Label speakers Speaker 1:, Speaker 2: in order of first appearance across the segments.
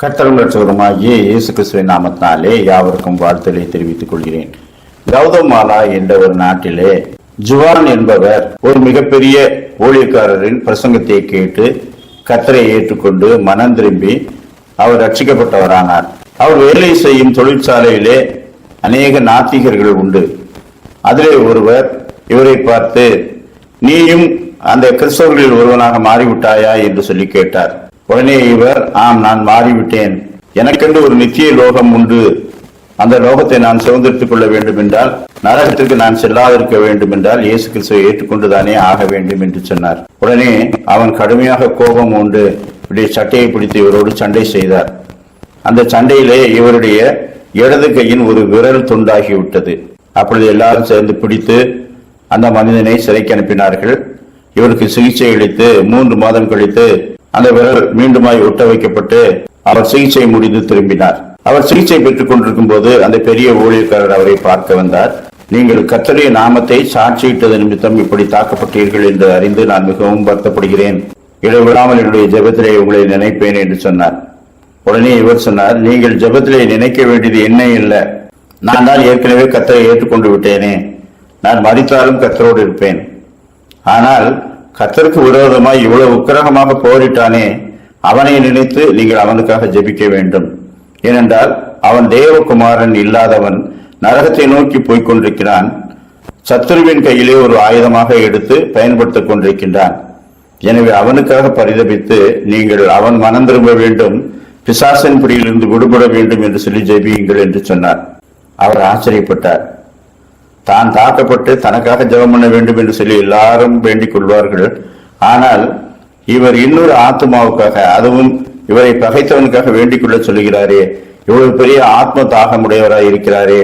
Speaker 1: கர்த்தரும் ரட்சகருமாகிய இயேசு கிறிஸ்துவின் நாமத்தினாலே யாவருக்கும் வாழ்த்துக்களை தெரிவித்துக் கொள்கிறேன். கௌதமாலா என்ற ஒரு நாட்டிலே ஜுவான் என்பவர் ஒரு மிகப்பெரிய ஊழியக்காரரின் பிரசங்கத்தை கேட்டு கத்தரை ஏற்றுக்கொண்டு மனம் திரும்பி அவர் ரட்சிக்கப்பட்டவரானார் அவர் வேலை செய்யும் தொழிற்சாலையிலே அநேக நாத்திகர்கள் உண்டு. அதிலே ஒருவர் இவரை பார்த்து நீயும் அந்த கிறிஸ்தவர்களில் ஒருவனாக மாறிவிட்டாயா? என்று சொல்லி கேட்டார். உடனே இவர் ஆம் நான் மாறிவிட்டேன். எனக்கென்று ஒரு நித்திய லோகம் உண்டு. அந்த லோகத்தை நான் சுதந்திரத்துக் கொள்ள வேண்டும் என்றால் நரகத்திற்கு நான் செல்லாதிருக்க வேண்டும் என்றால் இயேசு கிறிஸ்துவை ஏற்றுக்கொண்டுதானே ஆக வேண்டும் என்று சொன்னார். உடனே அவன் கடுமையாக கோபம் உண்டு. இப்படி சட்டையை பிடித்து இவரோடு சண்டை செய்தார். அந்த சண்டையிலே இவருடைய இடது கையின் ஒரு விரல் துண்டாகி விட்டது அப்பொழுது எல்லாரும் சேர்ந்து பிடித்து அந்த மனிதனை சிறைக்கு அனுப்பினார்கள். இவருக்கு சிகிச்சை அளித்து மூன்று மாதம் கழித்து அந்த விரல் மீண்டுமாய் ஒட்ட வைக்கப்பட்டு அவர் சிகிச்சை முடிந்து திரும்பினார். அவர் சிகிச்சை பெற்றுக் கொண்டிருக்கும் போது அந்த பெரிய ஊழியக்காரர் அவரை பார்க்க வந்தார். நீங்கள் கர்த்தருடைய நாமத்தை சாட்சியிட்டது நிமித்தம் இப்படி தாக்கப்பட்டீர்கள் என்று அறிந்து நான் மிகவும் வருத்தப்படுகிறேன். இடைவிடாமல் என்னுடைய ஜெபத்திலே உங்களை நினைப்பேன் என்று சொன்னார். உடனே இவர் சொன்னார் நீங்கள் ஜெபத்திலே நினைக்க வேண்டியது என்ன இல்லை. நான் தான் ஏற்கனவே கத்தரை ஏற்றுக்கொண்டு விட்டேனே. நான் மறித்தாலும் கத்தரோடு இருப்பேன். ஆனால் கத்தருக்கு விரோதமாய் இவ்வளவு உக்கிரகமாக போரிட்டானே அவனை நினைத்து நீங்கள் அவனுக்காக ஜெபிக்க வேண்டும். ஏனென்றால் அவன் தேவகுமாரன் இல்லாதவன் நரகத்தை நோக்கி போய்க் கொண்டிருக்கிறான். சத்துருவின் கையிலே ஒரு ஆயுதமாக எடுத்து பயன்படுத்திக் கொண்டிருக்கின்றான். எனவே அவனுக்காக பரிதபித்து நீங்கள் அவன் மனம் திரும்ப வேண்டும் பிசாசன் பிடியிலிருந்து விடுபட வேண்டும் என்று சொல்லி ஜெபியுங்கள் என்று சொன்னார். அவர் ஆச்சரியப்பட்டார். தான் தாக்கப்பட்டு தனக்காக ஜெபம் பண்ண வேண்டும் என்று சொல்லி எல்லாரும் வேண்டிக் கொள்வார்கள். ஆனால் இவர் இன்னொரு ஆத்மாவுக்காக அதுவும் இவரை பகைத்தவனுக்காக வேண்டிக் கொள்ள சொல்லுகிறாரே இவ்வளவு பெரிய ஆத்ம தாகமுடையவராய் இருக்கிறாரே.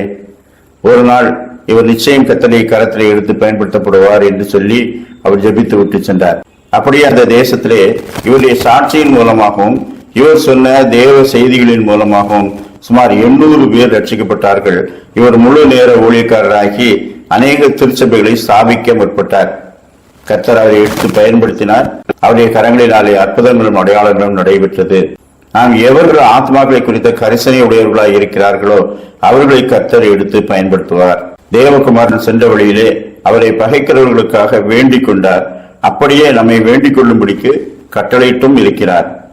Speaker 1: ஒரு நாள் இவர் நிச்சயம் கத்தனை கரத்திலே எடுத்து பயன்படுத்தப்படுவார் என்று சொல்லி அவர் ஜெபித்து விட்டு சென்றார். அப்படியே அந்த தேசத்திலே இவருடைய சாட்சியின் மூலமாகவும் இவர் சொன்ன தேவ செய்திகளின் மூலமாகவும் சுமார் எண்ணூறு பேர் ரட்சிக்கப்பட்டார்கள். இவர் முழு நேர ஊழியக்காரராகி அநேக திருச்சபைகளை ஸ்தாபிக்க முற்பட்டார். கர்த்தர் அவரை எடுத்து பயன்படுத்தினார். அவருடைய கரங்களினாலே அற்புதங்களும் அடையாளங்களும் நடைபெற்றது. நாம் எவர்கள் ஆத்மாக்களை குறித்த கரிசனை உடையவர்களாய் இருக்கிறார்களோ அவர்களை கர்த்தர் எடுத்து பயன்படுத்துவார். தேவகுமாரன் சென்ற வழியிலே அவரை பகைக்கிறவர்களுக்காக வேண்டிக் கொண்டார். அப்படியே நம்மை வேண்டிக் கொள்ளும்படிக்கு கட்டளையிட்டும் இருக்கிறார்.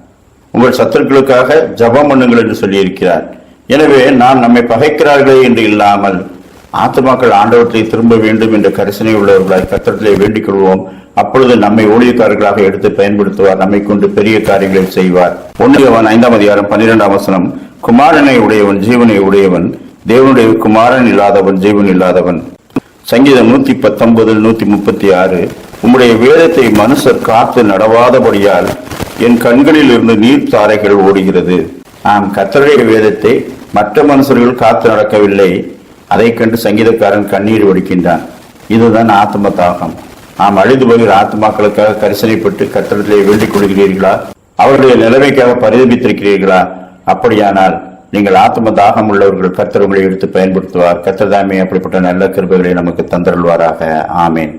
Speaker 1: உங்கள் சத்துருக்களுக்காக ஜபம் பண்ணுங்கள் என்று சொல்லியிருக்கிறார். எனவே நாம் நம்மை பகைக்கிறார்களே என்று இல்லாமல் ஆத்மாக்கள் ஆண்டவற்றை திரும்ப வேண்டும் என்ற கரிசனை உள்ளவர்களாய் கத்திரத்திலே வேண்டிக் கொள்வோம். அப்பொழுது நம்மை ஊழியக்காரர்களாக எடுத்து பயன்படுத்துவார் நம்மை கொண்டு பெரிய காரியங்களை செய்வார். ஒன்றியவன் ஐந்தாம் அதிகாரம் பன்னிரெண்டாம் வசனம். குமாரனை உடையவன் ஜீவனை உடையவன் தேவனுடைய குமாரன் இல்லாதவன் ஜீவன் இல்லாதவன். சங்கீதம் நூத்தி பத்தொன்பது நூத்தி முப்பத்தி ஆறு. உம்முடைய வேதத்தை மனுஷர் காத்து நடவாதபடியால் என் கண்களில் இருந்து நீர் தாரைகள் ஓடுகிறது. நான் கத்தருடைய வேதத்தை மற்ற மனுஷர்கள் காத்து நடக்கவில்லை. அதை கண்டு சங்கீதக்காரன் கண்ணீர் வடிக்கின்றான். இதுதான் ஆத்ம தாகம். நாம் அழிந்து போகிற ஆத்மாக்களுக்காக கரிசனைப்பட்டு கத்தரத்திலே வேண்டிக் கொள்கிறீர்களா? அவருடைய நிலைமைக்காக பரிதபித்திருக்கிறீர்களா? அப்படியானால் நீங்கள் ஆத்ம தாகம் உள்ளவர்கள் கத்தர் உங்களை எடுத்து பயன்படுத்துவார். கத்தர்தாமே அப்படிப்பட்ட நல்ல கிருபைகளை நமக்கு தந்தருள்வாராக. ஆமேன்.